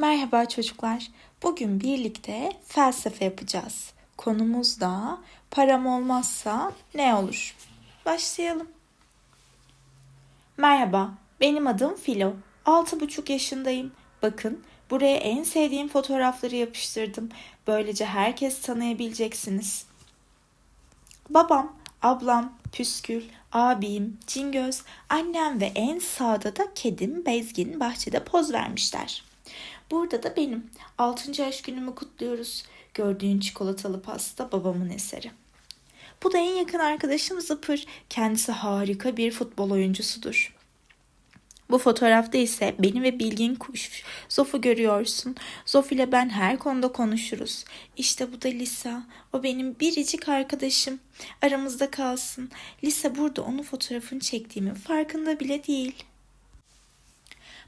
Merhaba çocuklar. Bugün birlikte felsefe yapacağız. Konumuz da param olmazsa ne olur? Başlayalım. Merhaba, benim adım Filo. Altı buçuk yaşındayım. Bakın, buraya en sevdiğim fotoğrafları yapıştırdım. Böylece herkes tanıyabileceksiniz. Babam, ablam, Püskül, abim, Cingöz, annem ve en sağda da kedim Bezgin bahçede poz vermişler. Burada da benim. 6. yaş günümü kutluyoruz. Gördüğün çikolatalı pasta babamın eseri. Bu da en yakın arkadaşım Zıpır. Kendisi harika bir futbol oyuncusudur. Bu fotoğrafta ise beni ve Bilgin Kuş Zof'u görüyorsun. Zof ile ben her konuda konuşuruz. İşte bu da Lisa. O benim biricik arkadaşım. Aramızda kalsın. Lisa burada onun fotoğrafını çektiğimin farkında bile değil.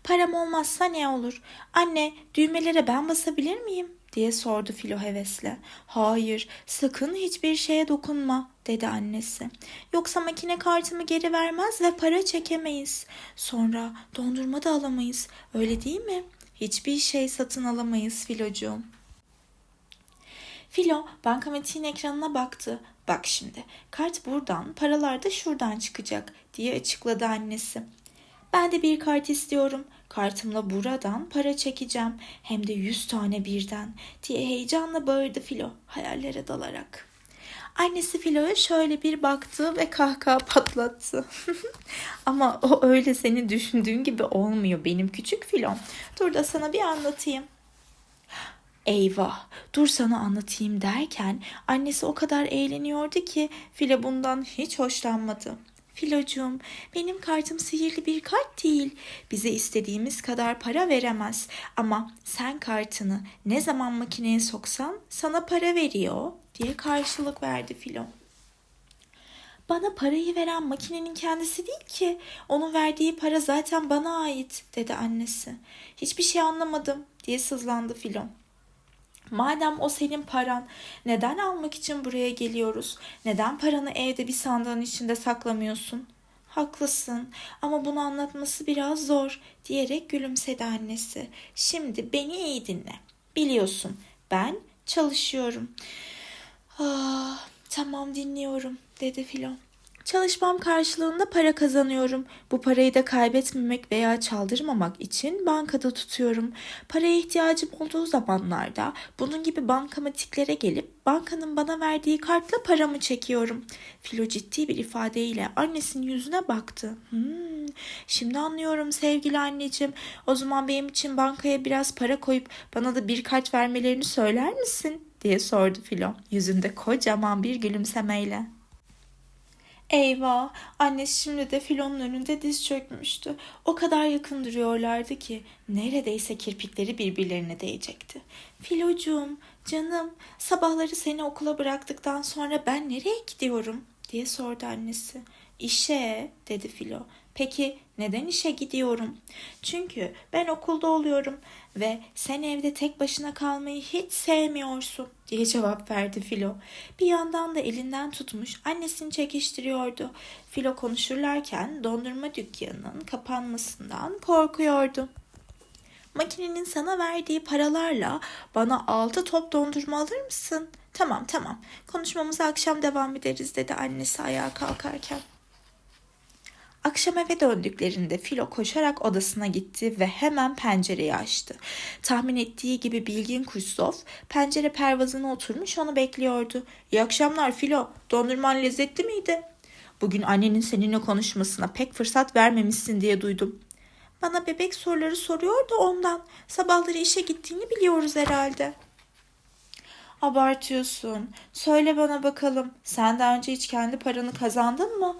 Param olmazsa ne olur? Anne, düğmelere ben basabilir miyim? diye sordu Filo hevesle. Hayır, sakın hiçbir şeye dokunma, dedi annesi. Yoksa makine kartımı geri vermez ve para çekemeyiz. Sonra dondurma da alamayız, öyle değil mi? Hiçbir şey satın alamayız Filocuğum. Filo bankamatiğin ekranına baktı. Bak şimdi, kart buradan, paralar da şuradan çıkacak diye açıkladı annesi. Ben de bir kart istiyorum. Kartımla buradan para çekeceğim. Hem de yüz tane birden diye heyecanla bağırdı Filo hayallere dalarak. Annesi Filo'ya şöyle bir baktı ve kahkaha patlattı. Ama o öyle senin düşündüğün gibi olmuyor benim küçük Filom. Dur da sana bir anlatayım. Eyvah, dur sana anlatayım derken annesi o kadar eğleniyordu ki Filo bundan hiç hoşlanmadı. Filocuğum, benim kartım sihirli bir kart değil. Bize istediğimiz kadar para veremez. Ama sen kartını ne zaman makineye soksan sana para veriyor diye karşılık verdi Filo. Bana parayı veren makinenin kendisi değil ki. Onun verdiği para zaten bana ait dedi annesi. Hiçbir şey anlamadım diye sızlandı Filo. Madem o senin paran, neden almak için buraya geliyoruz? Neden paranı evde bir sandığın içinde saklamıyorsun? Haklısın ama bunu anlatması biraz zor diyerek gülümsedi annesi. Şimdi beni iyi dinle. Biliyorsun ben çalışıyorum. Ah, tamam dinliyorum dedi Filon. Çalışmam karşılığında para kazanıyorum. Bu parayı da kaybetmemek veya çaldırmamak için bankada tutuyorum. Paraya ihtiyacım olduğu zamanlarda bunun gibi bankamatiklere gelip bankanın bana verdiği kartla paramı çekiyorum. Filo ciddi bir ifadeyle annesinin yüzüne baktı. Hmm, şimdi anlıyorum sevgili anneciğim. O zaman benim için bankaya biraz para koyup bana da bir kart vermelerini söyler misin? diye sordu Filo yüzünde kocaman bir gülümsemeyle. Eyvah! Annesi şimdi de filonun önünde diz çökmüştü. O kadar yakın duruyorlardı ki neredeyse kirpikleri birbirlerine değecekti. Filocuğum, canım, sabahları seni okula bıraktıktan sonra ben nereye gidiyorum? diye sordu annesi. İşe, dedi Filo. Peki neden işe gidiyorum? Çünkü ben okulda oluyorum ve sen evde tek başına kalmayı hiç sevmiyorsun diye cevap verdi Filo. Bir yandan da elinden tutmuş annesini çekiştiriyordu. Filo konuşurlarken dondurma dükkanının kapanmasından korkuyordu. Makinenin sana verdiği paralarla bana altı top dondurma alır mısın? Tamam tamam konuşmamıza akşam devam ederiz dedi annesi ayağa kalkarken. Akşam eve döndüklerinde Filo koşarak odasına gitti ve hemen pencereyi açtı. Tahmin ettiği gibi bilgin kuşsof pencere pervazına oturmuş onu bekliyordu. İyi akşamlar Filo, dondurman lezzetli miydi? Bugün annenin seninle konuşmasına pek fırsat vermemişsin diye duydum. Bana bebek soruları soruyor da ondan. Sabahları işe gittiğini biliyoruz herhalde. Abartıyorsun. Söyle bana bakalım. Sen daha önce hiç kendi paranı kazandın mı?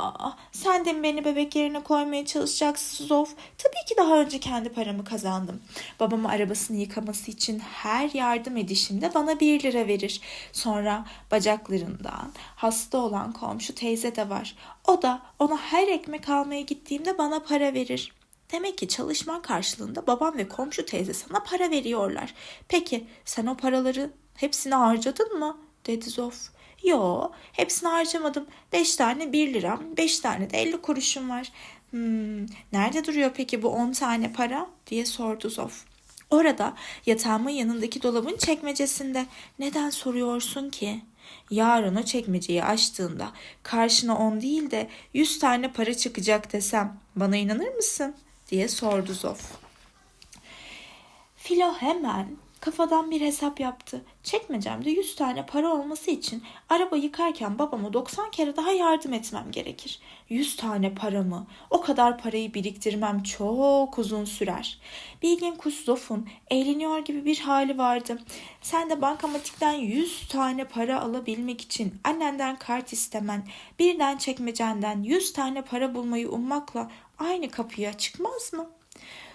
Aa, sen de mi beni bebek yerine koymaya çalışacaksın Zof? Tabii ki daha önce kendi paramı kazandım. Babamı arabasını yıkaması için her yardım edişimde bana bir lira verir. Sonra bacaklarından hasta olan komşu teyze de var. O da ona her ekmek almaya gittiğimde bana para verir. Demek ki çalışman karşılığında babam ve komşu teyze sana para veriyorlar. Peki sen o paraları hepsini harcadın mı? dedi Zof. Yo, hepsini harcamadım. Beş tane bir liram, beş tane de elli kuruşum var. Hmm, nerede duruyor peki bu on tane para? diye sordu Zof. Orada yatağımın yanındaki dolabın çekmecesinde. Neden soruyorsun ki? Yarın o çekmeceyi açtığında karşına on değil de yüz tane para çıkacak desem bana inanır mısın? diye sordu Zof. Filo hemen kafadan bir hesap yaptı. Çekmecemde 100 tane para olması için araba yıkarken babama 90 kere daha yardım etmem gerekir. 100 tane para mı? O kadar parayı biriktirmem çok uzun sürer. Bilgin kuş Zof'un eğleniyor gibi bir hali vardı. Sen de bankamatikten 100 tane para alabilmek için annenden kart istemen, birden çekmecenden 100 tane para bulmayı ummakla aynı kapıya çıkmaz mı?''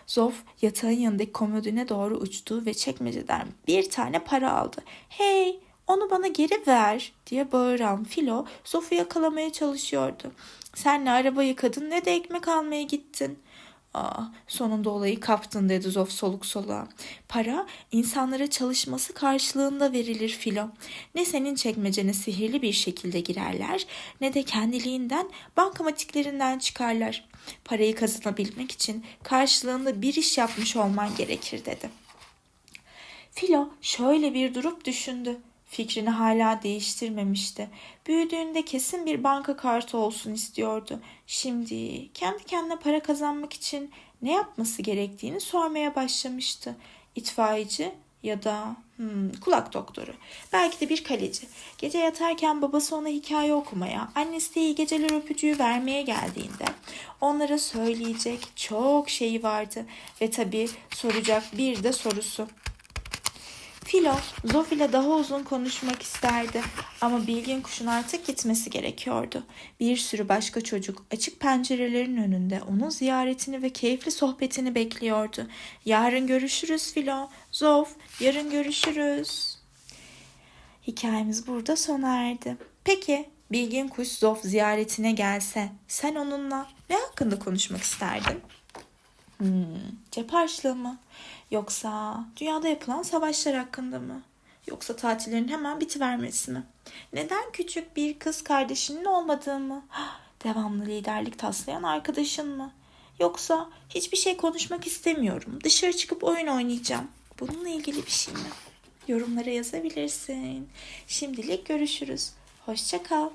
Zof yatağın yanındaki komodine doğru uçtu ve çekmeceden bir tane para aldı. Hey onu bana geri ver diye bağıran Filo Zof'u yakalamaya çalışıyordu. Sen ne araba yıkadın ne de ekmek almaya gittin. Aa, sonunda olayı kaptın dedi Zof soluk soluğa. Para insanlara çalışması karşılığında verilir Filo. Ne senin çekmecene sihirli bir şekilde girerler ne de kendiliğinden bankamatiklerinden çıkarlar. Parayı kazanabilmek için karşılığında bir iş yapmış olman gerekir dedi. Filo şöyle bir durup düşündü. Fikrini hala değiştirmemişti. Büyüdüğünde kesin bir banka kartı olsun istiyordu. Şimdi kendi kendine para kazanmak için ne yapması gerektiğini sormaya başlamıştı. İtfaiyeci ya da hmm, kulak doktoru. Belki de bir kaleci. Gece yatarken babası ona hikaye okumaya, annesi de iyi geceler öpücüğü vermeye geldiğinde onlara söyleyecek çok şeyi vardı ve tabii soracak bir de sorusu. Filo, Zof ile daha uzun konuşmak isterdi ama Bilgin Kuş'un artık gitmesi gerekiyordu. Bir sürü başka çocuk açık pencerelerin önünde onun ziyaretini ve keyifli sohbetini bekliyordu. Yarın görüşürüz Filo. Zof, yarın görüşürüz. Hikayemiz burada sona erdi. Peki, Bilgin Kuş Zof ziyaretine gelse sen onunla ne hakkında konuşmak isterdin? Hmm, cep harçlığı mı? Yoksa dünyada yapılan savaşlar hakkında mı? Yoksa tatillerin hemen bitivermesi mi? Neden küçük bir kız kardeşinin olmadığı mı? Devamlı liderlik taslayan arkadaşın mı? Yoksa hiçbir şey konuşmak istemiyorum. Dışarı çıkıp oyun oynayacağım. Bununla ilgili bir şey mi? Yorumlara yazabilirsin. Şimdilik görüşürüz. Hoşça kal.